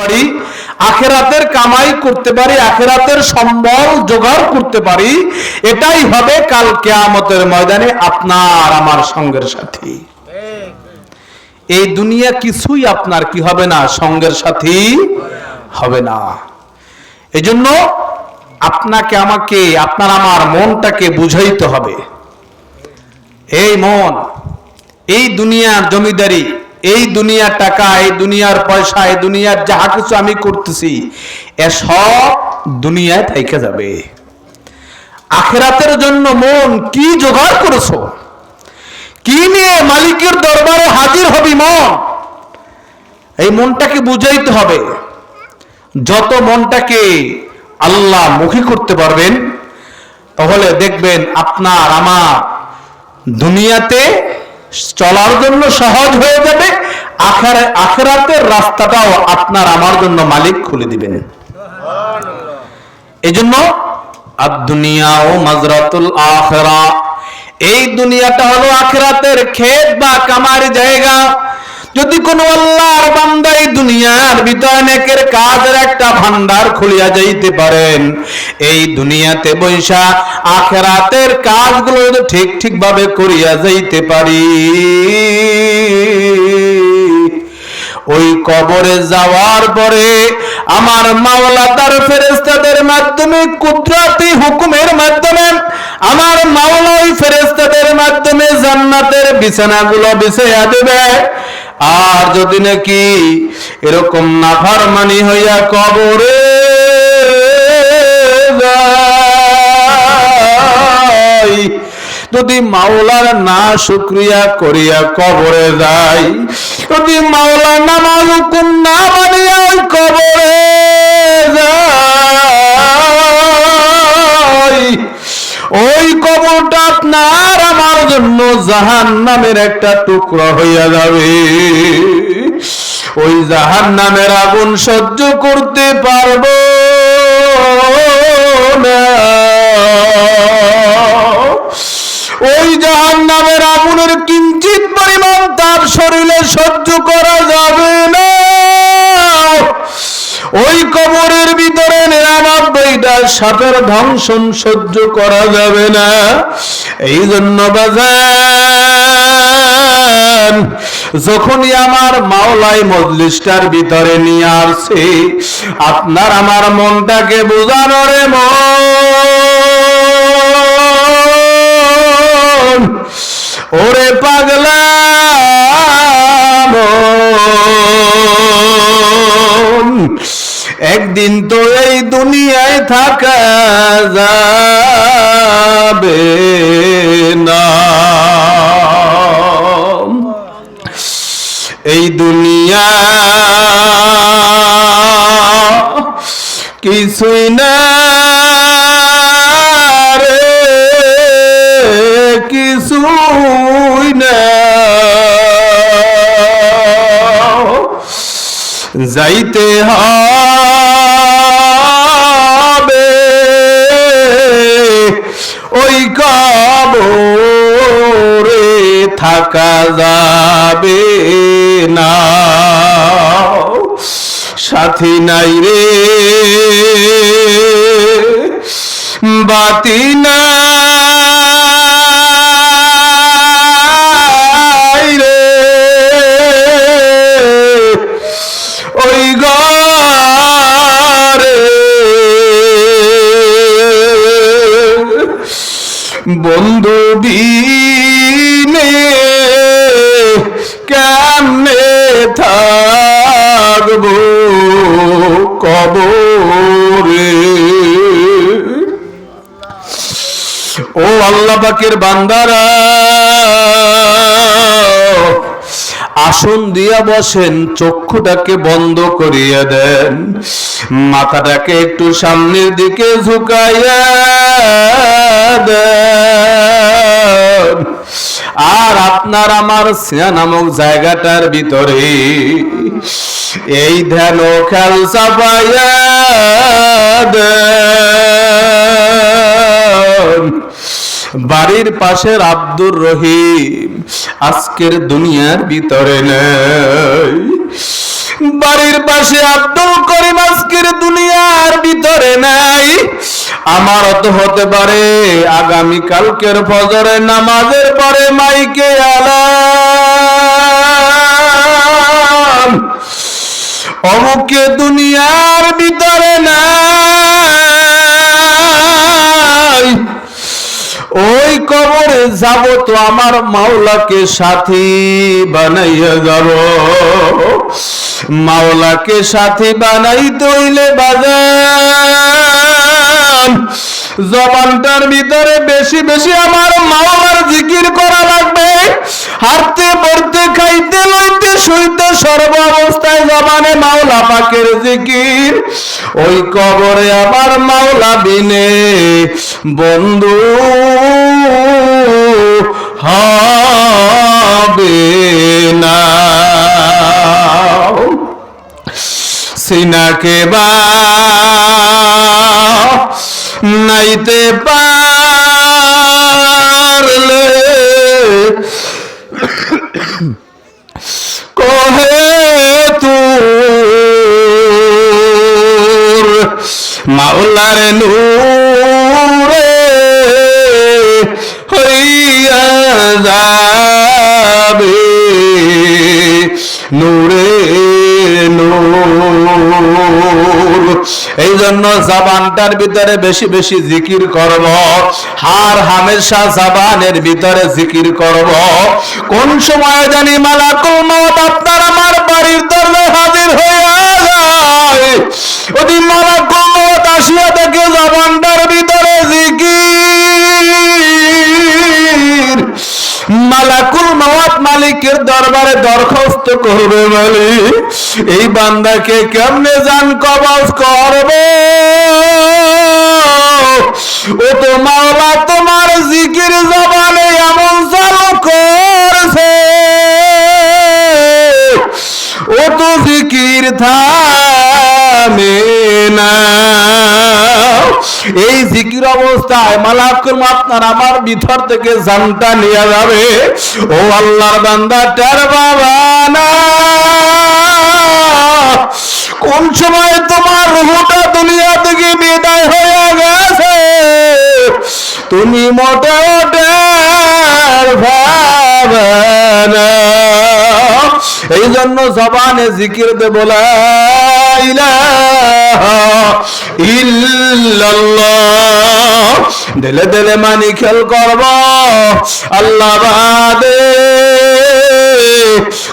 পারি, আখেরাতের কামাই করতে পারি, আখেরাতের সম্বল জোগাড় করতে পারি, এটাই হবে কাল কেয়ামতের ময়দানে আপনার, আমার সঙ্গের সাথী। এই দুনিয়া কিছুই আপনার কি হবে না, সঙ্গের সাথী হবে না। আপনাকে, আমাকে, আপনার আমার মনটাকে বুঝাইতে হবে। এই মন, এই দুনিয়ার জমিদারি এই দুনিয়ার টাকা, এই দুনিয়ার পয়সা, এই দুনিয়ার যাহা কিছু আমি করতেছি, এ সব দুনিয়ায় থেকে যাবে। আখেরাতের জন্য মন কি জোগাড় করেছ? কি নিয়ে মালিকের দরবারে হাজির হবি মন? এই মনটাকে বুঝাইতে হবে। যত মনটাকে আল্লাহ মুখী করতে পারবেন, তাহলে দেখবেন আপনার, আমার দুনিয়াতে চলার জন্য সহজ হয়ে যাবে আখেরা আখেরাতের রাস্তাটাও আপনার আমার জন্য মালিক খুলে দিবেন। এজন্য দুনিয়া ও মাজরাতুল আখেরা এই দুনিয়াটা হলো আখেরাতের ক্ষেত বা কামার জায়গা। যদি কোন আল্লাহর বান্দা এই দুনিয়ার ভিতরে নেকের কাজের একটা ভান্ডার খুলিয়া যাইতে পারেন, এই দুনিয়াতে বৈশা আখেরাতের কাজগুলো যদি ঠিক ঠিক ভাবে করিয়া যাইতে পারি। ওই কবরে যাওয়ার পরে আমার মাওলা তার ফেরেস্তাদের মাধ্যমে কুদরতি হুকুমের মাধ্যমে, আমার মাওলা ওই ফেরেস্তাদের মাধ্যমে জান্নাতের বিছানাগুলো বিছাইয়া দেবে। আর যদি নাকি এরকম নাফারমানি হইয়া কবরে যদি মাওলার না শুক্রিয়া করিয়া কবরে যাই যদি মাওলা নামাজ না মানিয়া কবরে জাহান নামের একটা টুকরো হইয়া যাবে। ওই জাহান নামের আগুন সহ্য করতে পারব না। ওই জাহান নামের আগুনের কিঞ্চিত পরিমাণ তার শরীরে সহ্য করা যাবে না। ওই কবরের ভিতরে নিরানব্বইটা সাপের ধ্বংসন সহ্য করা যাবে না। এই জন্য বাজান, যখনই আমার মাওলাই মজলিসটার ভিতরে নিয়ে আসছে, আপনার আমার মনটাকে বোঝানোরে মন। ওরে পাগলা একদিন তো এই দুনিয়ায় থাকা যাবে। কিছুই না রে কিছুই না। যাইতে হবে ওই কবরে থাকা যাবে না। সাথী নাই রে। বাতি নাই রে। ওই ঘরে বন্ধু দিনে আল্লাহ পাকের বান্দারা। আসন দিয়া বসেন, চক্ষুটাকে বন্ধ করিয়া দেন, মাথাটাকে একটু সামনের দিকে ঝুঁকাইয়া দেন। আর আপনার আমার সিয়া নামক জায়গাটার ভিতরে এই ধ্যান ও চাপাইয়া দেন। বাড়ির পাশের আব্দুর রহিম। আজকের দুনিয়ার ভিতরে নেই। বাড়ির পাশে আব্দুল করিম আজকের দুনিয়ার ভিতরে নাই। আমার তো হতে পারে আগামী কালকের ফজরে নামাজের পরে মাইকে আলাম। অমুকে দুনিয়ার ভিতরে নাই। ওই কবরে যাব তো আমার মাওলাকে সাথী বানাইয়া যাব। মাওলাকে সাথী বানাই তৈলে বাজান। জবানটার ভিতরে বেশি বেশি আমার মাওলার জিকির করা লাগবে। হাঁটতে, পড়তে, খাইতে, লইতে, শুইতে সর্ব অবস্থায় জবানে মাওলা পাকের জিকির। ওই কবরে আমার মাওলা বিনে বন্ধু হবে না। সিনাকে বা নূরে, নূর। এই জন্য জাবানটার ভিতরে বেশি বেশি জিকির করব। হার হামেশা জাবানের ভিতরে জিকির করব। কোন সময় জানি মালাকুল মত আপনার আমার বাড়ির দরজায় হাজির হইয়া যায়। ওদি মালাকুল মত আসিয়া থেকে জাবানটার ভিতরে জিকির মালাকুল মাওয়াত মালিকের দরবারে দরখাস্ত করবে মালিক এই বান্দাকে কেমনে জান কবজ করবে? ও তো মাওলা, তোমার জিকির জবানে এমন চালু করছে। ও তো জিকির এই জিকির অবস্থায় মালাকুল আপনার, আমার ভিতর থেকে জানটা নিয়ে যাবে। ও আল্লাহর বান্দা টার বাবা না। কোন সময় তোমার রুহটা দুনিয়া থেকে বিদায় হয়ে গেছে? তুমি মোটে ওটার ভাবনা এই জন্য জবানে জিকির দে বলা। ইল্লাল্লাহ। দিলে দিলে মানি খেল করব। আল্লাহ বাদে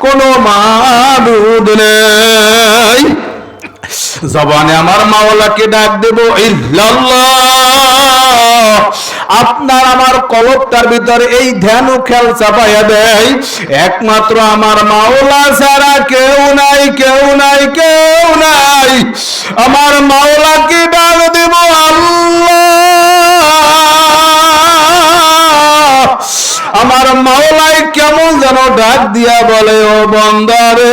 কোনো মাবুদ নেই। জবানে আমার মাওলাকে ডাক দেব, ইল্লাল্লাহ। আপনার আমার কলবটার ভিতরে এই ধ্যান ও খেয়াল চাপাইয়া দেয়। একমাত্র আমার মাওলা ছাড়া কেউ নাই কেউ নাই কেউ নাই। আমার মাওলাকে ডাক দেব আমার মাওলাই কেমন যেন ডাক দিয়া বলে, ও বন্দারে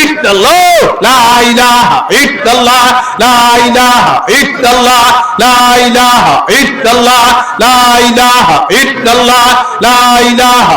ইল্লাল্লাহ লা ইলাহা ইল্লাল্লাহ লা ইলাহা ইল্লাল্লাহ লা ইলাহা ইল্লাল্লাহ লা ইলাহা ইল্লাল্লাহ লা ইলাহা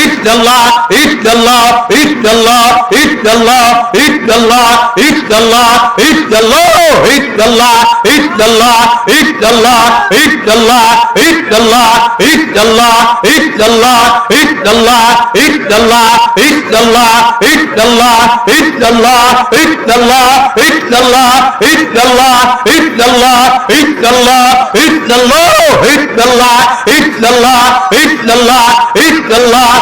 ইল্লাল্লাহ ইল্লাল্লাহ ইল্লাল্লাহ ইল্লাল্লাহ ইল্লাল্লাহ ইল্লাল্লাহ ইল্লাল্লাহ ইল্লাল্লাহ ইল্লাল্লাহ ইল্লাল্লাহ ইল্লাল্লাহ ইল্লাল্লাহ ইল্লাল্লাহ ইল্লাল্লাহ ইল্লাল্লাহ ইল্লাল্লাহ ইল্লাল্লাহ ইল্লাল্লাহ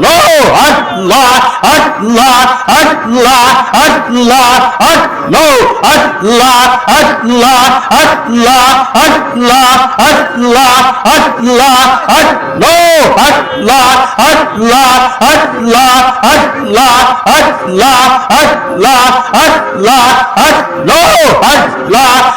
no!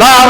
লা